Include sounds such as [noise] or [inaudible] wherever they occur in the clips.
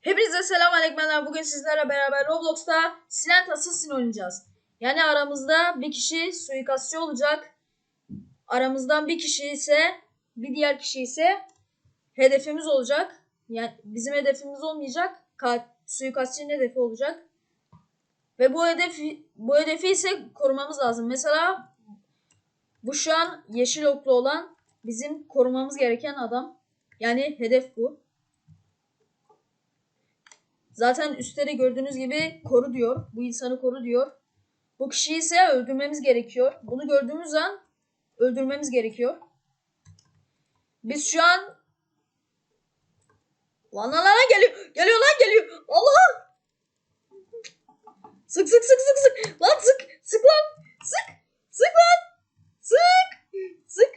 Hepinize selam aleykümler. Bugün sizlerle beraber Roblox'ta Silent Assassin oynayacağız. Yani aramızda bir kişi suikastçı olacak. Aramızdan bir kişi ise bir diğer kişi ise hedefimiz olacak. Yani bizim hedefimiz olmayacak. Ka- suikastçının hedefi olacak. Ve bu hedefi bu hedefi ise korumamız lazım. Mesela bu şu an yeşil oklu olan bizim korumamız gereken adam. Yani hedef bu. Zaten üstte de gördüğünüz gibi koru diyor. Bu insanı koru diyor. Bu kişiyi ise öldürmemiz gerekiyor. Bunu gördüğümüz an öldürmemiz gerekiyor. Biz şu an lan lan lan geliyor. Geliyor lan geliyor. Allah! Sık sık sık sık sık. Lan sık. Sık lan. Sık. Sık lan. Sık. Sık.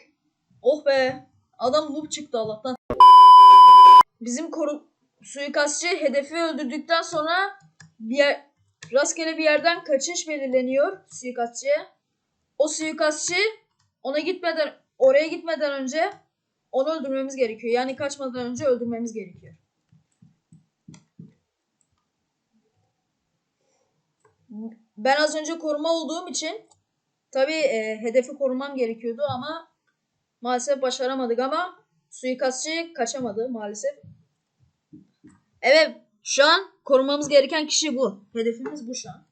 Oh be. Adam noob çıktı Allah'tan. Bizim koru suikastçı hedefi öldürdükten sonra bir yer, rastgele bir yerden kaçış belirleniyor suikastçıya. O suikastçı ona gitmeden oraya gitmeden önce onu öldürmemiz gerekiyor. Yani kaçmadan önce öldürmemiz gerekiyor. Ben az önce koruma olduğum için tabii e, hedefi korumam gerekiyordu ama maalesef başaramadık ama suikastçı kaçamadı maalesef. Evet şu an korumamız gereken kişi bu. Hedefimiz bu şu an.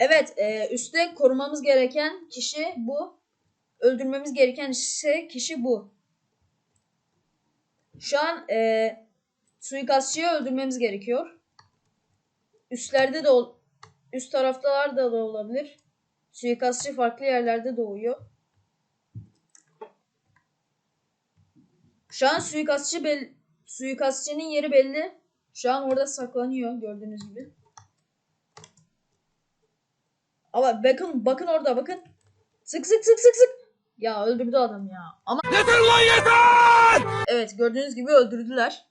Evet e, üstte korumamız gereken kişi bu. Öldürmemiz gereken ise kişi bu. Şu an e, suikastçıyı öldürmemiz gerekiyor. Üstlerde de ol, üst taraftalar da, da olabilir. Suikastçı farklı yerlerde doğuyor. Şu an suikastçı bel suikastçının yeri belli. Şu an orada saklanıyor gördüğünüz gibi. Ama bakın bakın orada bakın. Sık sık sık sık sık. Ya öldürdü adam ya. Ama Yeter lan yeter! evet gördüğünüz gibi öldürdüler.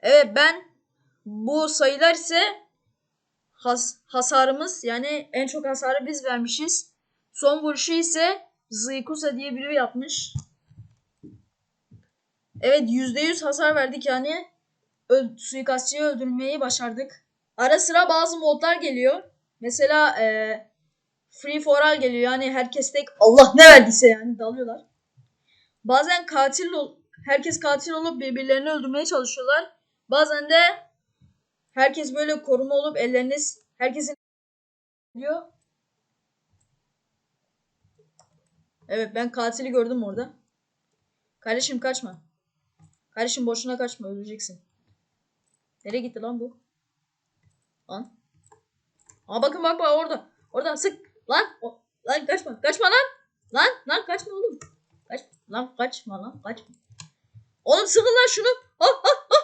Evet ben bu sayılar ise has, hasarımız yani en çok hasarı biz vermişiz. Son vuruşu ise Zıykusa diye biri yapmış. Evet %100 hasar verdik yani. Suikastçıyı öldürmeyi başardık. Ara sıra bazı modlar geliyor. Mesela eee Free for all geliyor. Yani herkes tek Allah ne verdiyse yani dalıyorlar. Bazen katil herkes katil olup birbirlerini öldürmeye çalışıyorlar. Bazen de herkes böyle koruma olup ellerini herkesin diyor. Evet ben katili gördüm orada. Kardeşim kaçma. Kardeşim boşuna kaçma öleceksin. Nereye gitti lan bu? Lan. Aa bakın bak bak orada. Orada sık. Lan. O, lan kaçma. Kaçma lan. Lan. Lan kaçma oğlum. Kaç. Lan kaçma lan. Kaçma. Oğlum sıkın lan şunu. Ha ha ha.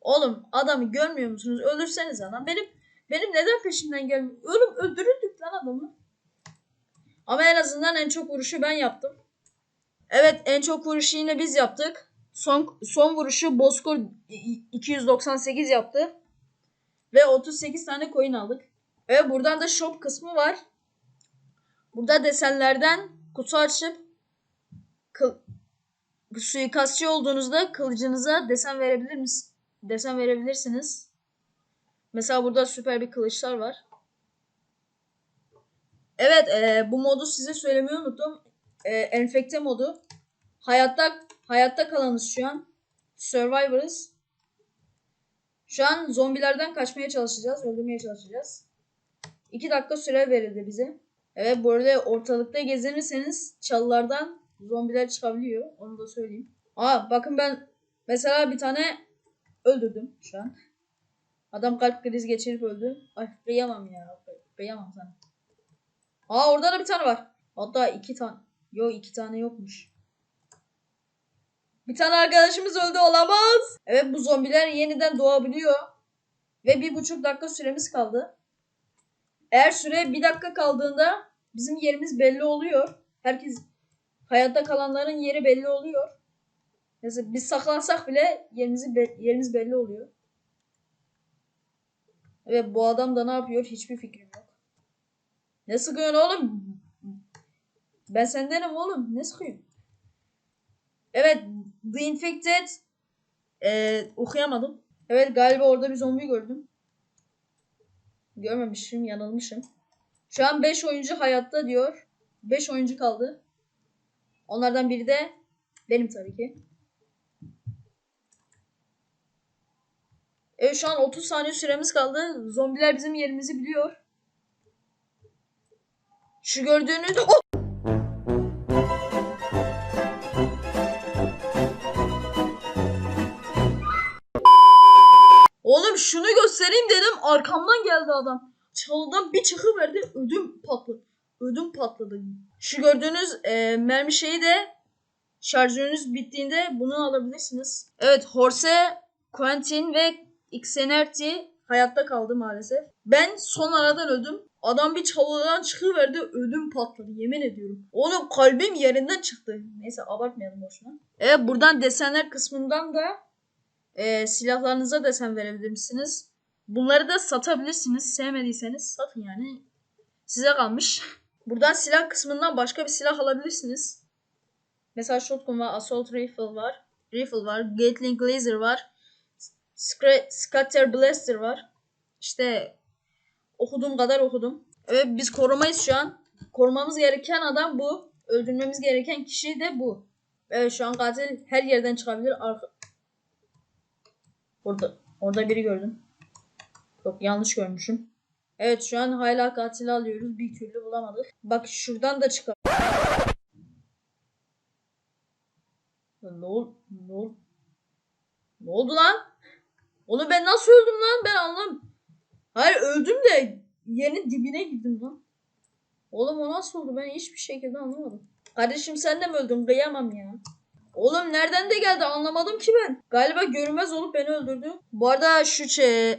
Oğlum adamı görmüyor musunuz? Öldürseniz lan. Benim benim neden peşimden gelmiyor? Oğlum öldürürdük lan adamı. Ama en azından en çok vuruşu ben yaptım. Evet en çok vuruşu yine biz yaptık. Son son vuruşu Bozkır 298 yaptı. Ve 38 tane coin aldık. Ve buradan da shop kısmı var. Burada desenlerden kutu açıp kıl, suikastçı olduğunuzda kılıcınıza desen verebilir misiniz? Desen verebilirsiniz. Mesela burada süper bir kılıçlar var. Evet e, bu modu size söylemeyi unuttum. E, enfekte modu. Hayatta hayatta kalanız şu an. Survivor'ız. Şu an zombilerden kaçmaya çalışacağız. Öldürmeye çalışacağız. 2 dakika süre verildi bize. Evet bu ortalıkta gezinirseniz çalılardan zombiler çıkabiliyor. Onu da söyleyeyim. Aa bakın ben mesela bir tane öldürdüm şu an. Adam kalp krizi geçirip öldü. Ay kıyamam ya. Kıyamam sana. Aa orada da bir tane var. Hatta iki tane. Yok iki tane yokmuş. Bir tane arkadaşımız öldü olamaz. Evet bu zombiler yeniden doğabiliyor. Ve bir buçuk dakika süremiz kaldı. Eğer süre bir dakika kaldığında bizim yerimiz belli oluyor. Herkes hayatta kalanların yeri belli oluyor. Mesela biz saklansak bile yerimizi be- yerimiz belli oluyor. Evet bu adam da ne yapıyor hiçbir fikrim yok. Ne sıkıyorsun oğlum? Ben sendenim oğlum. Ne sıkıyım? Evet. The Infected. Ee, okuyamadım. Evet galiba orada bir zombi gördüm. Görmemişim. Yanılmışım. Şu an 5 oyuncu hayatta diyor. 5 oyuncu kaldı. Onlardan biri de benim tabii ki. Evet şu an 30 saniye süremiz kaldı. Zombiler bizim yerimizi biliyor. Şu gördüğünüz... Oh! Oğlum şunu göstereyim dedim arkamdan geldi adam. Çalıdan bir çıkıverdi ödüm patladı. Ödüm patladı. Şu gördüğünüz e, mermi şeyi de şarjörünüz bittiğinde bunu alabilirsiniz. Evet Horse, Quentin ve Xenerti hayatta kaldı maalesef. Ben son aradan öldüm. Adam bir çalıdan çıkıverdi ödüm patladı yemin ediyorum. Oğlum kalbim yerinden çıktı. Neyse abartmayalım boşuna. Evet buradan desenler kısmından da e, silahlarınıza desen verebilirsiniz. Bunları da satabilirsiniz. Sevmediyseniz satın yani. Size kalmış. [laughs] Buradan silah kısmından başka bir silah alabilirsiniz. Mesela shotgun var, assault rifle var, rifle var, gatling laser var, scatter blaster var. İşte okuduğum kadar okudum. Evet biz korumayız şu an. Korumamız gereken adam bu. Öldürmemiz gereken kişi de bu. Evet şu an katil her yerden çıkabilir. Arka... Orada, orada biri gördüm. Yok yanlış görmüşüm. Evet şu an hala katili alıyoruz. Bir türlü bulamadık. Bak şuradan da çıkar. Ne oldu? Ne oldu? Ne oldu lan? Onu ben nasıl öldüm lan? Ben anlam. Hayır öldüm de yerin dibine girdim lan. Oğlum o nasıl oldu? Ben hiçbir şekilde anlamadım. Kardeşim sen de mi öldün? Kıyamam ya. Oğlum nereden de geldi anlamadım ki ben. Galiba görünmez olup beni öldürdü. Bu arada şu ç-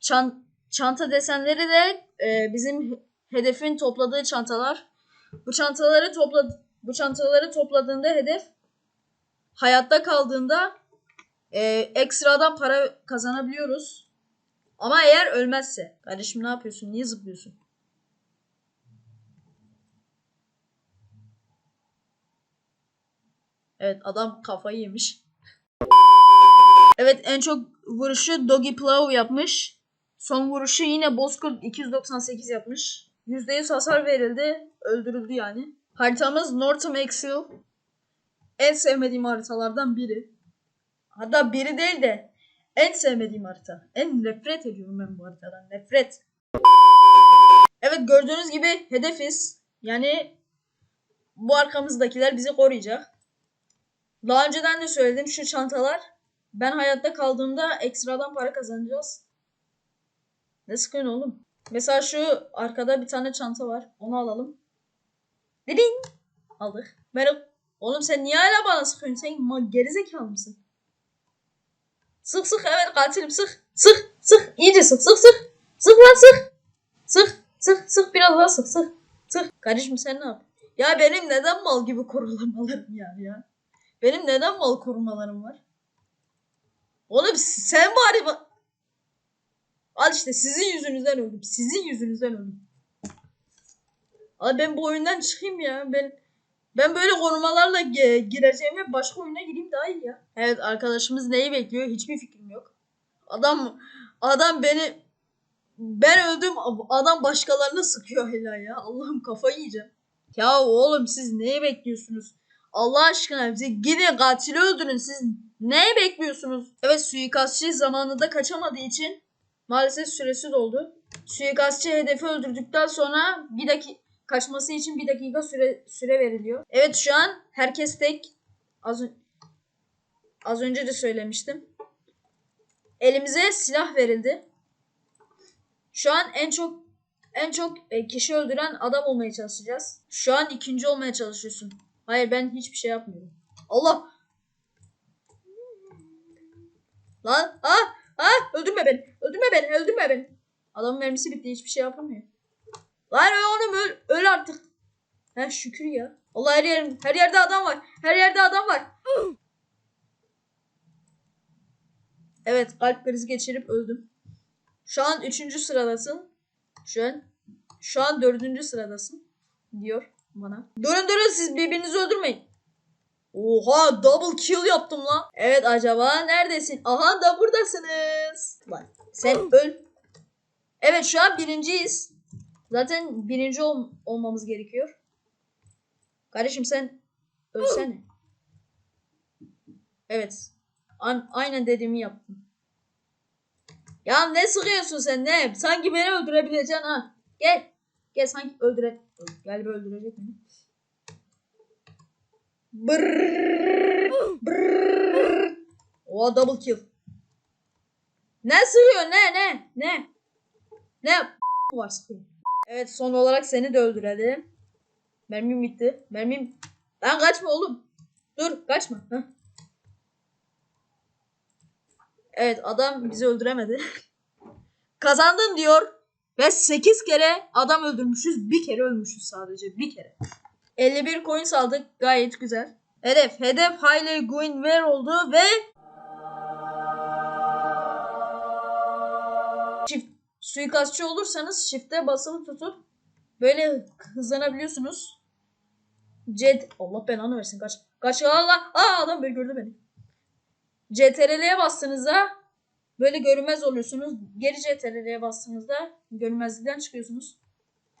çan- çanta desenleri de e, bizim hedefin topladığı çantalar. Bu çantaları topla bu çantaları topladığında hedef hayatta kaldığında e, ekstradan para kazanabiliyoruz. Ama eğer ölmezse. Kardeşim ne yapıyorsun? Niye zıplıyorsun? Evet adam kafayı yemiş. Evet en çok vuruşu Doggy Plow yapmış. Son vuruşu yine Bozkurt 298 yapmış. %100 hasar verildi. Öldürüldü yani. Haritamız Northam Exile. En sevmediğim haritalardan biri. Hatta biri değil de en sevmediğim harita. En nefret ediyorum ben bu haritadan. Nefret. Evet gördüğünüz gibi hedefiz. Yani bu arkamızdakiler bizi koruyacak. Daha önceden de söyledim şu çantalar. Ben hayatta kaldığımda ekstradan para kazanacağız. Ne sıkıyorsun oğlum? Mesela şu arkada bir tane çanta var. Onu alalım. Dedin. Aldık. Merhaba. Oğlum sen niye hala bana sıkıyorsun? Sen gerizekalı mısın? Sık sık evet katilim sık. Sık sık. İyice sık sık sık. Sık lan sık. Sık sık sık biraz daha sık sık. Sık. Kardeşim sen ne yap? Ya benim neden mal gibi korumalarım ya ya? Benim neden mal korumalarım var? Oğlum sen bari ba- Al işte sizin yüzünüzden öldüm. Sizin yüzünüzden öldüm. Abi ben bu oyundan çıkayım ya. Ben ben böyle korumalarla gireceğime başka oyuna gireyim daha iyi ya. Evet arkadaşımız neyi bekliyor? Hiçbir fikrim yok. Adam adam beni ben öldüm adam başkalarını sıkıyor hala ya. Allah'ım kafayı yiyeceğim. Ya oğlum siz neyi bekliyorsunuz? Allah aşkına bize gidin katili öldürün siz neye bekliyorsunuz? Evet suikastçı zamanında kaçamadığı için maalesef süresi doldu. Suikastçı hedefi öldürdükten sonra bir dakika kaçması için bir dakika süre süre veriliyor. Evet şu an herkes tek. Az, az önce de söylemiştim. Elimize silah verildi. Şu an en çok en çok e, kişi öldüren adam olmaya çalışacağız. Şu an ikinci olmaya çalışıyorsun. Hayır ben hiçbir şey yapmıyorum. Allah. Lan ah ah öldürme beni. Öldürme beni. Öldürme beni. Adamın mermisi bitti. Hiçbir şey yapamıyor. Lan oğlum öl, öl artık. Ha şükür ya. Allah her yerim her yerde adam var. Her yerde adam var. Evet kalp krizi geçirip öldüm. Şu an üçüncü sıradasın. Şu an şu an dördüncü sıradasın diyor. bana. Durun durun siz birbirinizi öldürmeyin. Oha double kill yaptım lan. Evet acaba neredesin? Aha da buradasınız. Lan sen öl. Evet şu an birinciyiz. Zaten birinci ol- olmamız gerekiyor. Kardeşim sen ölsene. Evet. An- aynen dediğimi yaptım. Ya ne sıkıyorsun sen ne? Sanki beni öldürebileceksin ha. Gel. Gel sanki öldüre... Galiba öldürecek beni. Brrrr, brrrr. Double kill. Ne sığıyor ne ne ne? Ne var sıkıyor. Evet son olarak seni de öldürelim. Mermim bitti. Mermim... Lan kaçma oğlum. Dur kaçma. Heh. Evet adam bizi öldüremedi. [laughs] Kazandın diyor. Ve 8 kere adam öldürmüşüz. Bir kere ölmüşüz sadece. Bir kere. 51 coin aldık. Gayet güzel. Hedef. Hedef Haile Guinver oldu ve Çift suikastçı olursanız shift'e basılı tutup böyle hızlanabiliyorsunuz. Jet Allah belanı versin kaç. Kaç Allah. Aa adam böyle gördü beni. CTRL'ye bastığınızda böyle görünmez oluyorsunuz. Geri CTRL'ye bastığınızda görünmezlikten çıkıyorsunuz.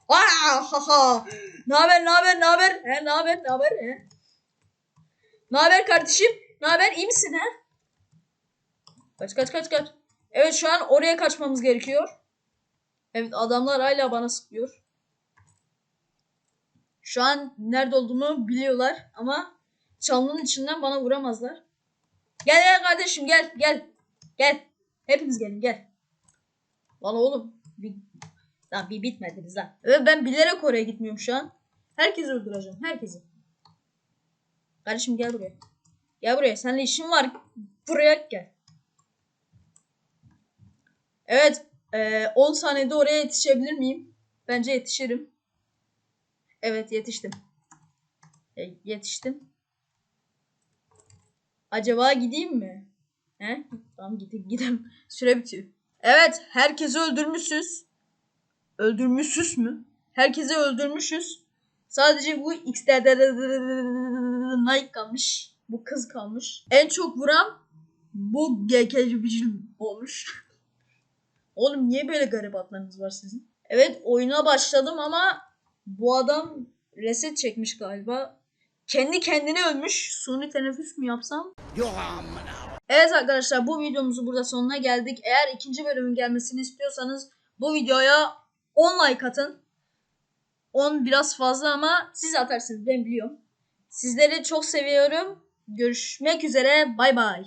Aa ha ha. Ne haber ne haber ne haber? He ne haber ne haber he? Ne haber kardeşim? Ne haber? İyi misin he? Kaç kaç kaç kaç. Evet şu an oraya kaçmamız gerekiyor. Evet adamlar hala bana sıkıyor. Şu an nerede olduğumu biliyorlar ama çalının içinden bana vuramazlar. Gel gel kardeşim gel gel. Gel. Hepiniz gelin gel. Lan oğlum. Bir, lan bir bitmediniz lan. Evet ben bilerek oraya gitmiyorum şu an. Herkesi öldüreceğim. Herkesi. Kardeşim gel buraya. Gel buraya. Seninle işim var. Buraya gel. Evet. Eee, 10 saniyede oraya yetişebilir miyim? Bence yetişirim. Evet yetiştim. E, yetiştim. Acaba gideyim mi? He? Tamam gideyim gideyim. [laughs] Süre bitiyor. Evet herkesi öldürmüşüz. Öldürmüşüz mü? Herkesi öldürmüşüz. Sadece bu X'de Nike kalmış. Bu kız kalmış. En çok vuran bu GK olmuş. [laughs] Oğlum niye böyle garip adlarınız var sizin? Evet oyuna başladım ama bu adam reset çekmiş galiba. Kendi kendine ölmüş. Suni teneffüs mü yapsam? Evet arkadaşlar bu videomuzun burada sonuna geldik. Eğer ikinci bölümün gelmesini istiyorsanız bu videoya 10 like atın. 10 biraz fazla ama siz atarsınız ben biliyorum. Sizleri çok seviyorum. Görüşmek üzere. Bay bay.